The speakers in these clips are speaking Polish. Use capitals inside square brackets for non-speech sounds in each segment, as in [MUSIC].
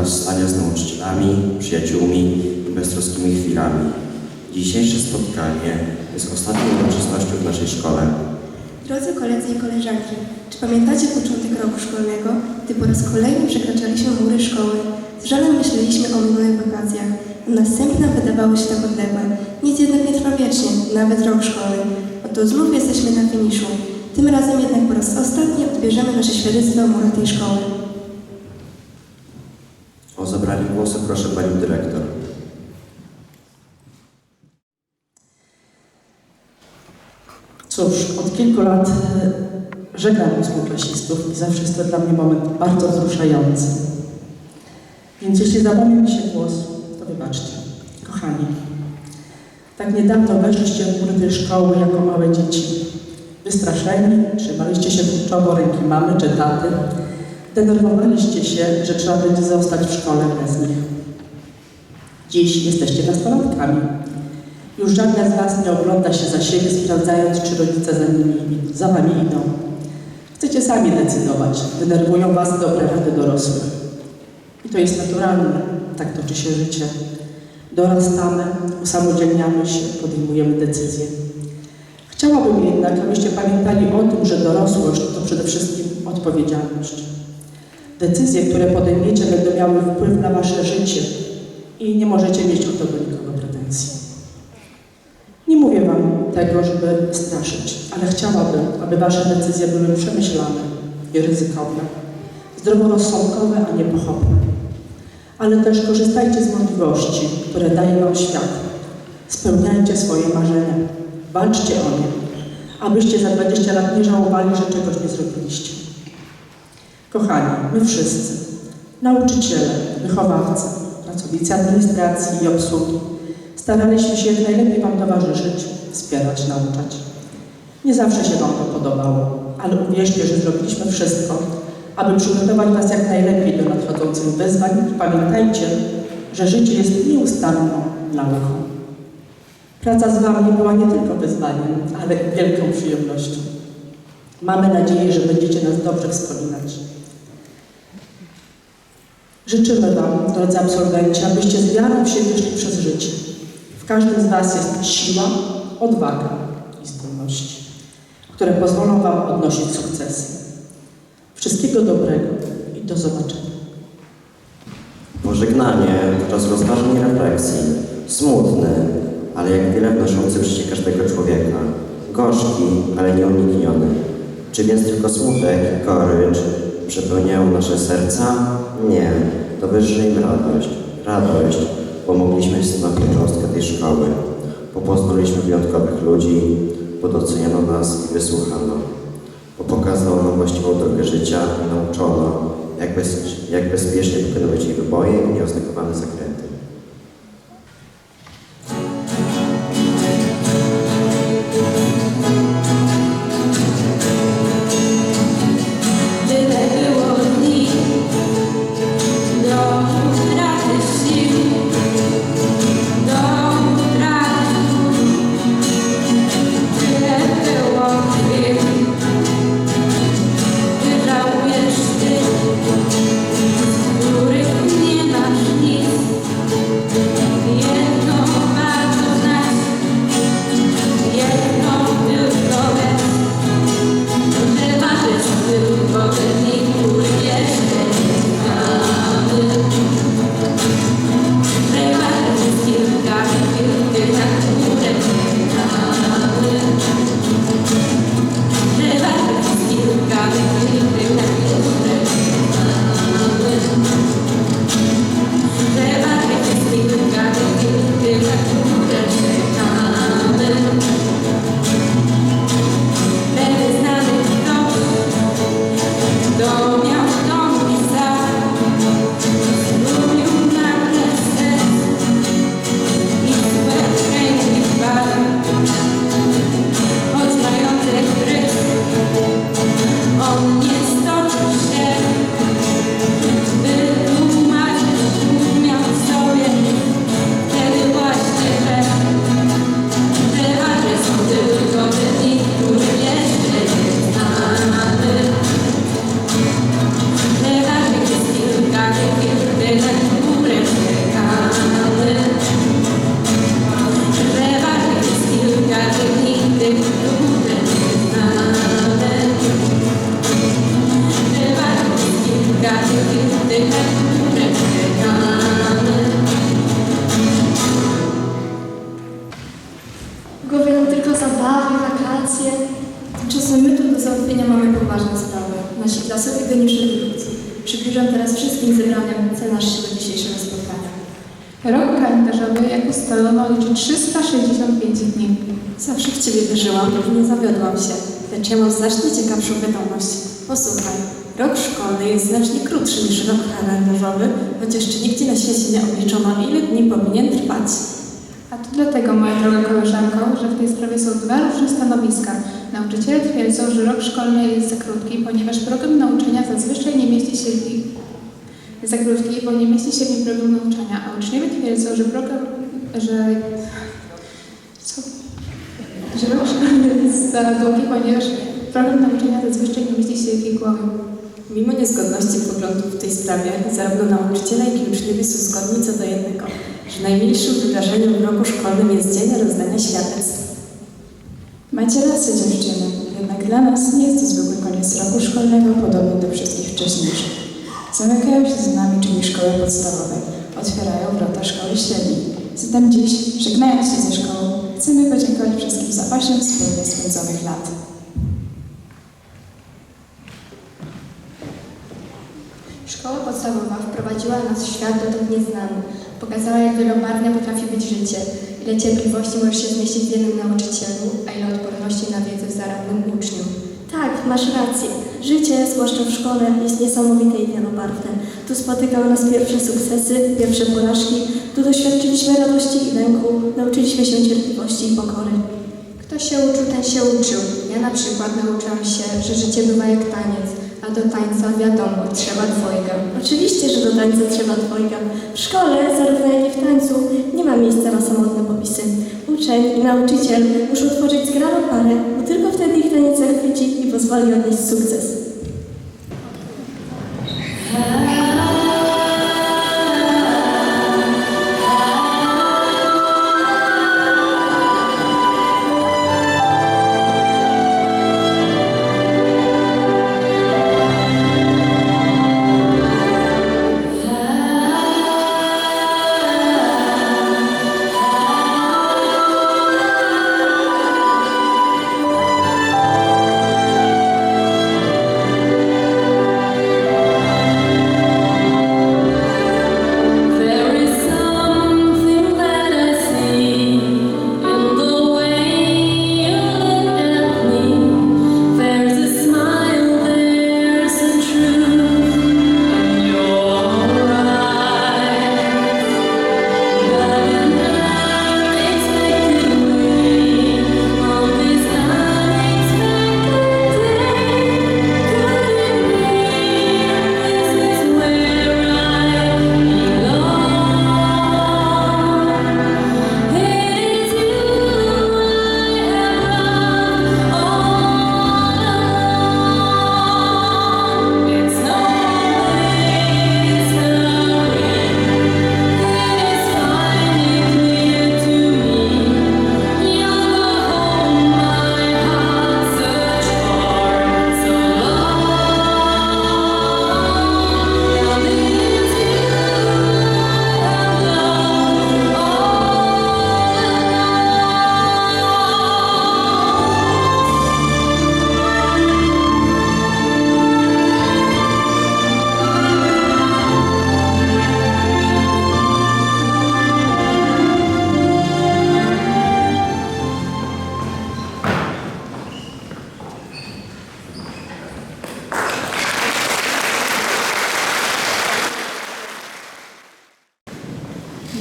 rozstania z nauczycielami, przyjaciółmi i beztroskimi chwilami. Dzisiejsze spotkanie jest ostatnią uroczystością w naszej szkole. Drodzy koledzy i koleżanki, czy pamiętacie początek roku szkolnego, gdy po raz kolejny przekraczaliśmy mury szkoły? Z żalem myśleliśmy o minionych wakacjach, a następne wydawały się tak odległe. Nic jednak nie trwa wiecznie, nawet rok szkolny. Oto znów jesteśmy na finiszu. Tym razem jednak po raz ostatni odbierzemy nasze świadectwo o murach tej szkoły. Proszę Panią Dyrektor. Cóż, od kilku lat e, żegnam ósmoklasistów i zawsze jest to dla mnie moment bardzo wzruszający. Więc jeśli zapomniał mi się głos, to wybaczcie. Kochani, tak niedawno weszliście w mury tej szkoły jako małe dzieci. Wystraszeni, trzymaliście się kurczowo ręki mamy czy taty. Denerwowaliście się, że trzeba będzie zostać w szkole bez nich. Dziś jesteście nastolatkami. Już żadna z Was nie ogląda się za siebie, sprawdzając, czy rodzice za, nimi, za Wami idą. Chcecie sami decydować. Denerwują Was dobre rady dorosłych. I to jest naturalne. Tak toczy się życie. Dorastamy, usamodzielniamy się, podejmujemy decyzje. Chciałabym jednak, abyście pamiętali o tym, że dorosłość to przede wszystkim odpowiedzialność. Decyzje, które podejmiecie, będą miały wpływ na Wasze życie i nie możecie mieć o to do nikogo pretensji. Nie mówię Wam tego, żeby straszyć, ale chciałabym, aby Wasze decyzje były przemyślane i ryzykowne, zdroworozsądkowe, a nie pochopne. Ale też korzystajcie z możliwości, które daje Wam świat. Spełniajcie swoje marzenia, walczcie o nie, abyście za 20 lat nie żałowali, że czegoś nie zrobiliście. Kochani, my wszyscy, nauczyciele, wychowawcy, pracownicy administracji i obsługi, staraliśmy się jak najlepiej Wam towarzyszyć, wspierać, nauczać. Nie zawsze się Wam to podobało, ale uwierzcie, że zrobiliśmy wszystko, aby przygotować Was jak najlepiej do nadchodzących wyzwań i pamiętajcie, że życie jest nieustanną nauką. Praca z Wami była nie tylko wyzwaniem, ale i wielką przyjemnością. Mamy nadzieję, że będziecie nas dobrze wspominać. Życzymy Wam, drodzy absolwenci, abyście z wiarą w siebie szli przez życie. W każdym z Was jest siła, odwaga i zdolności, które pozwolą Wam odnosić sukcesy. Wszystkiego dobrego i do zobaczenia. Pożegnanie to czas rozważań i refleksji. Smutny, ale jak wiele wnoszący w życie każdego człowieka. Gorzki, ale nieunikniony. Czy więc tylko smutek i gorycz przepełniają nasze serca? Nie. To wyższa im radość. Radość, bo mogliśmy stanowić cząstkę tej szkoły. Bo poznaliśmy wyjątkowych ludzi, bo doceniono nas i wysłuchano. Bo pokazano nam właściwą drogę życia i nauczono, jak, bez, jak bezpiecznie wykonywać jej wyboje i nieoznakowane zakręty. Głowie nam tylko zabawy, wakacje. Tymczasem my tu do załatwienia mamy poważne sprawy. Nasi klasowi geniuszy wybójcy. Przybliżam teraz wszystkim zebraniom cel naszego dzisiejszego spotkania. Rok kalendarzowy, jak ustalono, liczy 365 dni. Zawsze w Ciebie wierzyłam, nie zawiodłam się. Lecz ja mam znacznie ciekawszą wiadomość. Posłuchaj, rok szkolny jest znacznie krótszy niż rok kalendarzowy, chociaż jeszcze nigdzie na świecie nie obliczono, ile dni powinien trwać. Dlatego, moja droga koleżanko, że w tej sprawie są dwa różne stanowiska. Nauczyciele twierdzą, że rok szkolny jest za krótki, ponieważ program nauczania zazwyczaj nie mieści się w ich za krótki, bo nie mieści się w nim program nauczania, a uczniowie twierdzą, że program, że co? że rok szkolny jest za długi, ponieważ program nauczania zazwyczaj nie mieści się w ich głowie. Mimo niezgodności poglądów w tej sprawie, zarówno nauczyciele, jak i uczniowie są zgodni co do jednego, że najmilszym wydarzeniem w roku szkolnym jest dzień rozdania świadectw. Macie rację dziewczyny, jednak dla nas nie jest to zwykły koniec roku szkolnego podobny do wszystkich wcześniejszych. Zamykają się z nami drzwi szkoły podstawowej, otwierają wrota szkoły średniej. Zatem dziś, żegnając się ze szkołą, chcemy podziękować wszystkim za 8 wspólnie spędzonych lat. Szkoła podstawowa wprowadziła nas w świat dotąd nieznany. Pokazała, jak wielobarwne potrafi być życie. Ile cierpliwości może się zmieścić w jednym nauczycielu, a ile odporności na wiedzę w zaradnym uczniu. Tak, masz rację. Życie, zwłaszcza w szkole, jest niesamowite i wielobarwne. Tu spotykały nas pierwsze sukcesy, pierwsze porażki, tu doświadczyliśmy radości i lęku, nauczyliśmy się cierpliwości i pokory. Kto się uczył, ten się uczył. Ja na przykład nauczyłam się, że życie bywa jak taniec, a do tańca wiadomo, trzeba dwojga. Oczywiście, że do tańca trzeba dwojga. W szkole, zarówno jak i w tańcu, nie ma miejsca na samotne popisy. Uczeń i nauczyciel muszą tworzyć zgraną parę, bo tylko wtedy ich taniec zachwyci i pozwoli odnieść sukces.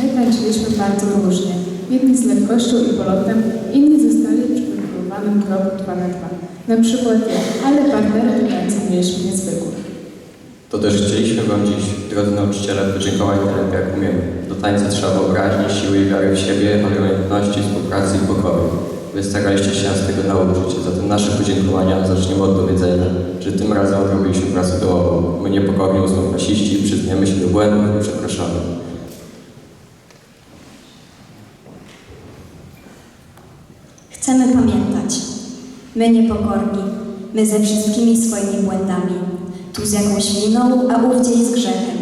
My bardzo różnie. Jedni z lekkością i polotem, inni zostali przy wypróbowanym kroku 2 na 2. Na przykład ja, ale partnerów do tańca mieliśmy niezwykłych. To też chcieliśmy Wam dziś, drodzy nauczyciele, podziękować najlepiej jak umiemy. Do tańca trzeba wyobraźni, siły i wiary w siebie, obojętności, współpracy i pokoju. Wy staraliście się z tego nauczyć, zatem nasze podziękowania zaczniemy od dowiedzenia, że tym razem robiliśmy pracę dołową. My niepokorni ósmoklasisci przyznajemy się do błędów i przepraszamy. Chcemy pamiętać. My niepokorni, my ze wszystkimi swoimi błędami. Tu z jakąś winą, a ówdzie z grzechem.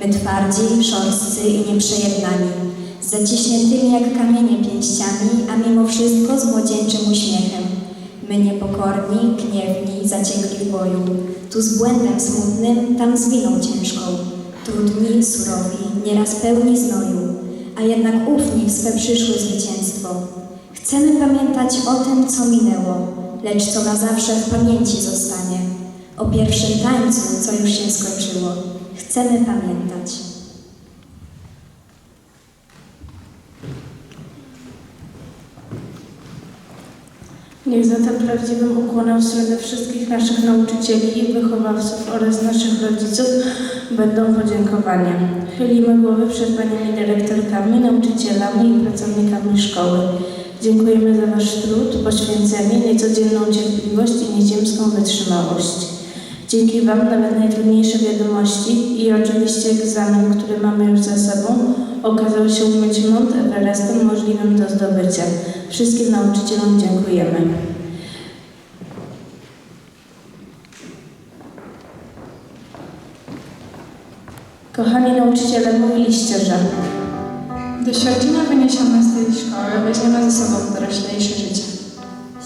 My twardzi, szorstcy i nieprzejednani, zaciśniętymi jak kamienie pięściami, a mimo wszystko z młodzieńczym uśmiechem. My niepokorni, gniewni, zaciekli w boju, tu z błędem smutnym, tam z winą ciężką. Trudni, surowi, nieraz pełni znoju. a jednak ufni w swe przyszłe zwycięstwo. Chcemy pamiętać o tym, co minęło, lecz co na zawsze w pamięci zostanie. O pierwszym tańcu, co już się skończyło. Chcemy pamiętać. Niech zatem prawdziwym ukłonem w stronę wszystkich naszych nauczycieli i wychowawców oraz naszych rodziców będą podziękowania. Chylimy głowy przed paniami dyrektorkami, nauczycielami i pracownikami szkoły. Dziękujemy za Wasz trud, poświęcenie, niecodzienną cierpliwość i nieziemską wytrzymałość. Dzięki Wam nawet najtrudniejsze wiadomości i oczywiście egzamin, który mamy już za sobą, okazał się być Mount Everestem możliwym do zdobycia. Wszystkim nauczycielom dziękujemy. Kochani nauczyciele, mówiliście, że Doświadczenia wyniesione z tej szkoły weźmiemy ze sobą w doroślejsze życie.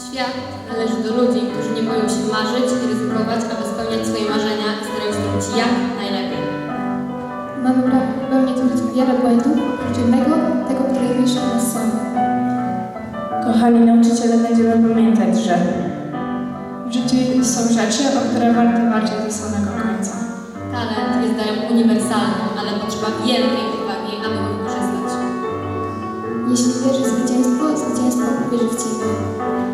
Świat należy do ludzi, którzy nie boją się marzyć i ryzykować, aby spełniać swoje marzenia i starają się robić jak najlepiej. Mamy prawo popełniać wiele błędów, oprócz jednego, tego, który pisze nas sam. Kochani nauczyciele, będziemy pamiętać, że W życiu są rzeczy, o które warto walczyć do samego końca. Talent jest darem uniwersalnym, ale potrzeba wielkiej zwycięstwo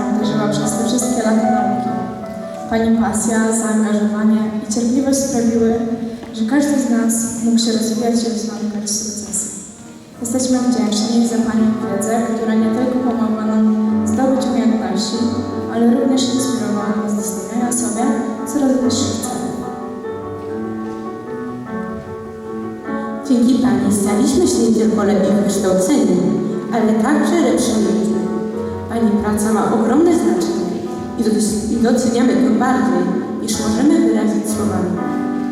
nas Pani obdarzyła przez te wszystkie lata nauki. Pani pasja, zaangażowanie i cierpliwość sprawiły, że każdy z nas mógł się rozwijać i osiągać sukcesy. Jesteśmy wdzięczni za Pani wiedzę, która nie tylko pomogła nam zdobyć umiejętności, ale również inspirowała nas do stawiania sobie coraz wyższych celów. Dzięki Pani staliśmy się nie tylko lepiej wykształceni, ale także lepszymi. Pani praca ma ogromne znaczenie i doc- i doceniamy to bardziej, niż możemy wyrazić słowami.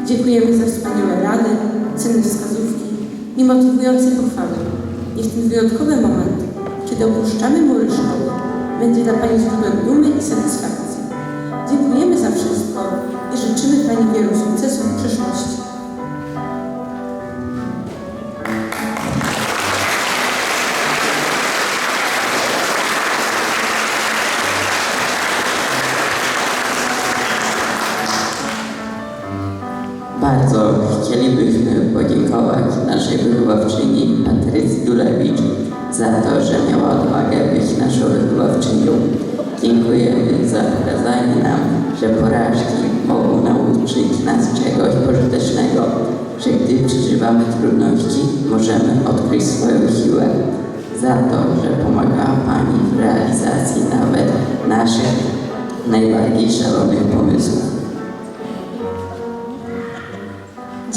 Dziękujemy za wspaniałe rady, cenne wskazówki i motywujące pochwały. Niech ten wyjątkowy moment, kiedy opuszczamy mury szkoły, będzie dla Pani źródłem dumy i satysfakcji. Dziękujemy za wszystko i życzymy Pani wielu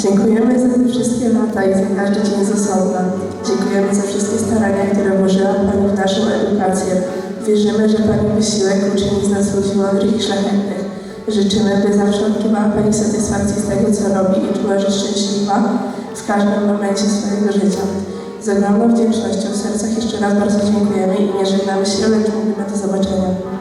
Dziękujemy za te wszystkie lata i za każdy dzień z osobna. Dziękujemy za wszystkie starania, które włożyła Pani w naszą edukację. Wierzymy, że Pani wysiłek uczyni z nas ludzi mądrych i szlachetnych. Życzymy, by zawsze odczuwała Pani satysfakcję z tego, co robi i czuła się szczęśliwa w każdym momencie swojego życia. Z ogromną wdzięcznością w sercach jeszcze raz bardzo dziękujemy i nie żegnamy się, lecz mówimy do zobaczenia.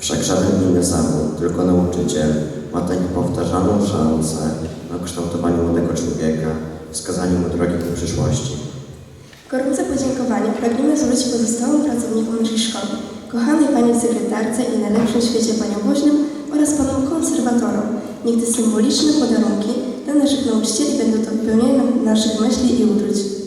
Wszak żaden inny zawód, tylko nauczyciel ma tę niepowtarzalną szansę na kształtowaniu młodego człowieka, wskazaniu mu drogi do przyszłości. Gorące podziękowanie pragniemy złożyć pozostałym pracownikom naszej szkoły, kochanej Pani sekretarce i najlepszym świecie Panią Woźnią oraz Panom konserwatorom. Niech te symboliczne podarunki dla naszych nauczycieli będą to wypełnieniem naszych myśli i uczuć.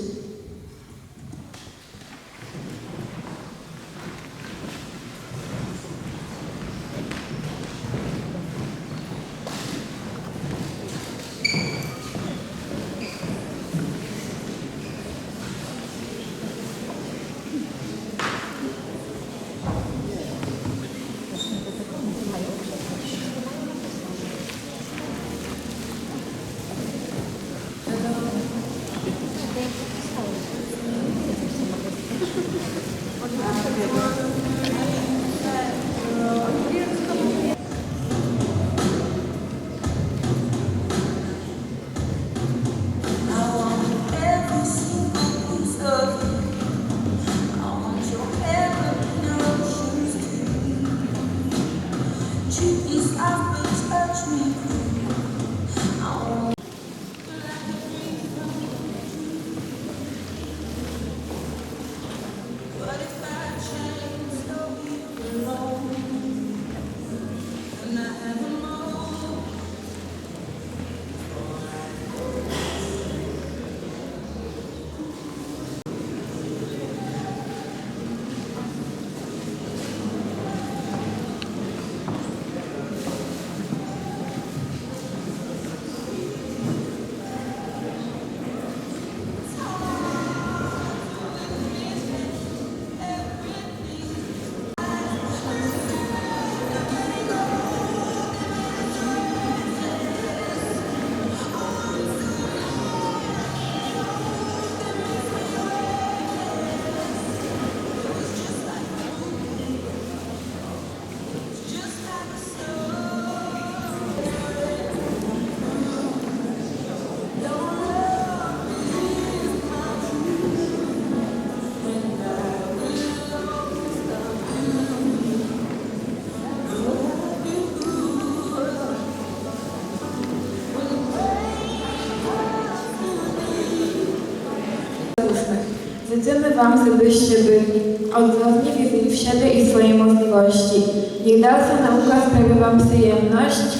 Życzymy Wam, żebyście byli odważni, wierzyli w siebie i swoje możliwości. Niech dalsza nauka sprawia Wam przyjemność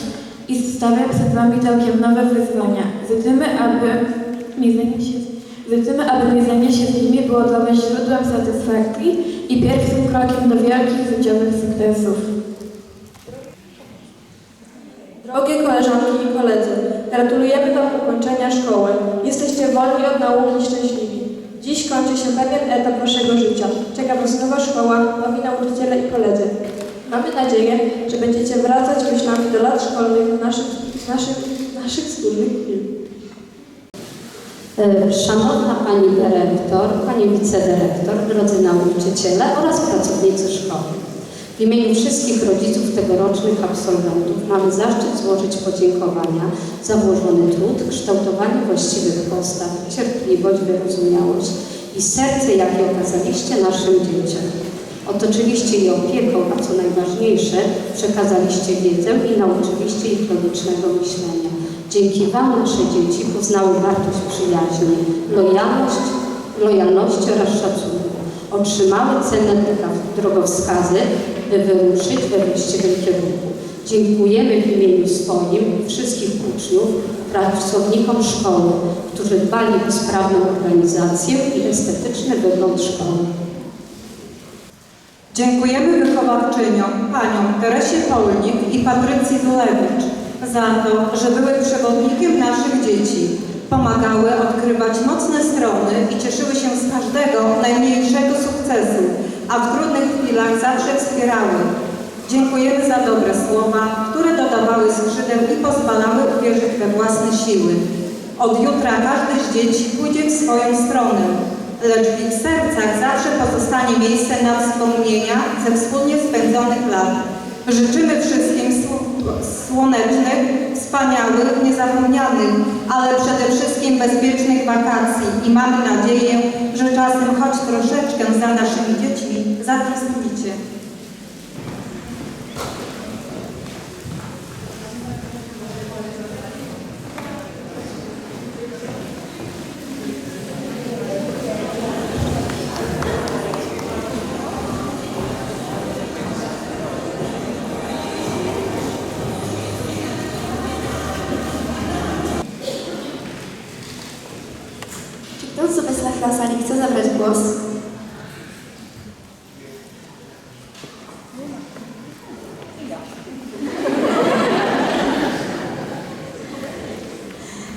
i stawia przed Wami całkiem nowe wyzwania. Życzymy, aby mierzenie się, życzymy, aby mierzenie się z nimi było dla Was źródłem satysfakcji i pierwszym krokiem do wielkich życiowych sukcesów. Drogie koleżanki i koledzy, gratulujemy Wam ukończenia szkoły. Jesteście wolni od nauki i szczęśliwi. Dziś kończy się pewien etap Waszego życia. Czeka Was nowa szkoła, nowi nauczyciele i koledzy. Mamy nadzieję, że będziecie wracać myślami do lat szkolnych naszych, naszych, naszych wspólnych chwil. E, Szanowna Pani Dyrektor, Pani Wicedyrektor, drodzy nauczyciele oraz pracownicy szkoły. W imieniu wszystkich rodziców tegorocznych absolwentów mamy zaszczyt złożyć podziękowania za włożony trud, kształtowanie właściwych postaw, cierpliwość, wyrozumiałość i serce, jakie okazaliście naszym dzieciom. Otoczyliście je opieką, a co najważniejsze, przekazaliście wiedzę i nauczyliście ich logicznego myślenia. Dzięki Wam nasze dzieci poznały wartość przyjaźni, lojalność, lojalności oraz szacunku. Otrzymały cenne drogowskazy, by wyruszyć we właściwym kierunku. Dziękujemy w imieniu swoim wszystkich uczniów, pracownikom szkoły, którzy dbali o sprawną organizację i estetyczny wygląd szkoły. Dziękujemy wychowawczyniom, paniom Teresie Polnik i Patrycji Dulewicz za to, że były przewodnikiem naszych dzieci. Pomagały odkrywać mocne strony i cieszyły się z każdego najmniejszego sukcesu, a w trudnych chwilach zawsze wspierały. Dziękujemy za dobre słowa, które dodawały skrzydeł i pozwalały uwierzyć we własne siły. Od jutra każde z dzieci pójdzie w swoją stronę, lecz w ich sercach zawsze pozostanie miejsce na wspomnienia ze wspólnie spędzonych lat. Życzymy wszystkim sł- słonecznych, wspaniałych, niezapomnianych, ale przede wszystkim bezpiecznych wakacji i mamy nadzieję, że czasem choć troszeczkę za naszymi dziećmi zatęsknicie. Sali chce zabrać głos?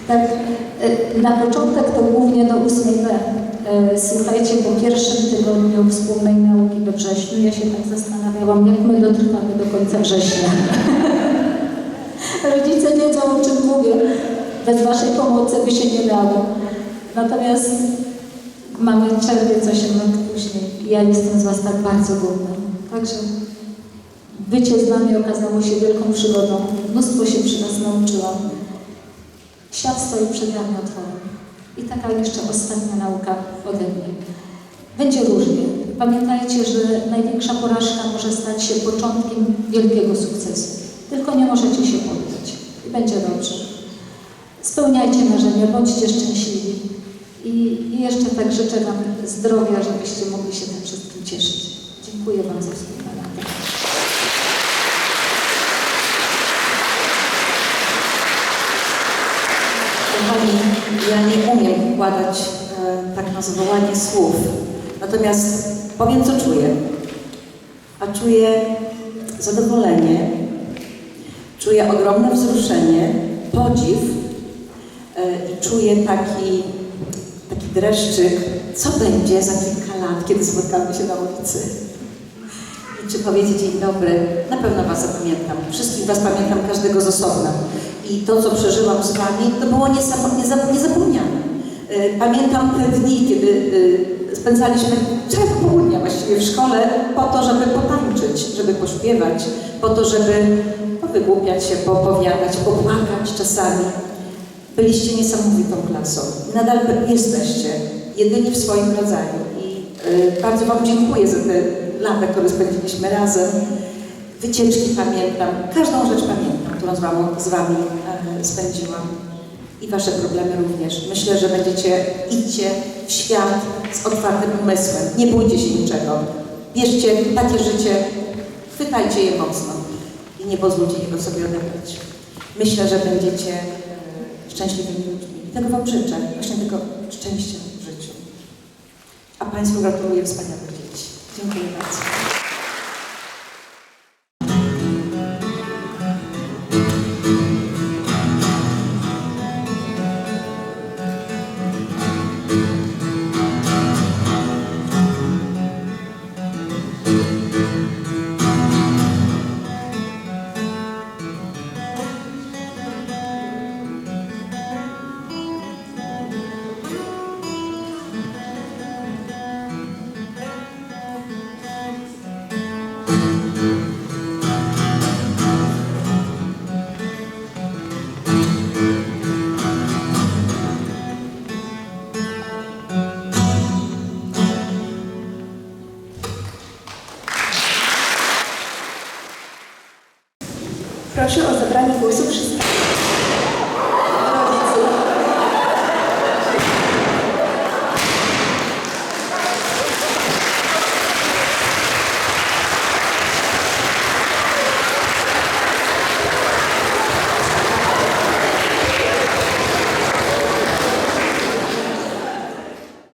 Tak, y, na początek to głównie do 8B. Y, Słuchajcie, po pierwszym tygodniu wspólnej nauki we wrześniu ja się tak zastanawiałam, jak my dotrwamy do końca września. [LAUGHS] Rodzice wiedzą, o czym mówię. Bez Waszej pomocy by się nie dało. Natomiast mamy czerwiec 8 lat później i ja jestem z Was tak bardzo dumna. Także bycie z Wami okazało się wielką przygodą. Mnóstwo się przy Was nauczyłam. Świat stoi przed nami otworem. I taka jeszcze ostatnia nauka ode mnie. Będzie różnie. Pamiętajcie, że największa porażka może stać się początkiem wielkiego sukcesu. Tylko nie możecie się poddać. I będzie dobrze. Spełniajcie marzenia, bądźcie szczęśliwi. I, I jeszcze tak życzę Wam zdrowia, żebyście mogli się tym wszystkim cieszyć. Dziękuję Wam za wspólne lata. Kochani, ja nie umiem układać e, tak na zawołanie słów. Natomiast powiem, co czuję. A czuję zadowolenie, czuję ogromne wzruszenie, podziw e, i czuję taki dreszczyk, co będzie za kilka lat, kiedy spotkamy się na ulicy. I czy powiecie dzień dobry, na pewno Was zapamiętam. Wszystkich Was pamiętam, każdego z osobna. I to, co przeżyłam z Wami, to było niezapomniane. Y, Pamiętam te dni, kiedy y, spędzaliśmy całe popołudnia właściwie w szkole po to, żeby potańczyć, żeby pośpiewać, po to, żeby powygłupiać się, poopowiadać, popłakać czasami. Byliście niesamowitą klasą. Nadal jesteście, jedyni w swoim rodzaju. I y, bardzo Wam dziękuję za te lata, które spędziliśmy razem. Wycieczki pamiętam, każdą rzecz pamiętam, którą z, wam, z Wami e, spędziłam. I Wasze problemy również. Myślę, że będziecie, idźcie w świat z otwartym umysłem. Nie bójcie się niczego. Bierzcie takie życie, chwytajcie je mocno i nie pozwólcie jego sobie odebrać. Myślę, że będziecie szczęśliwymi ludźmi. I tego Wam życzę. Właśnie tego szczęścia w życiu. A Państwu gratuluję wspaniałych dzieci. Dziękuję bardzo.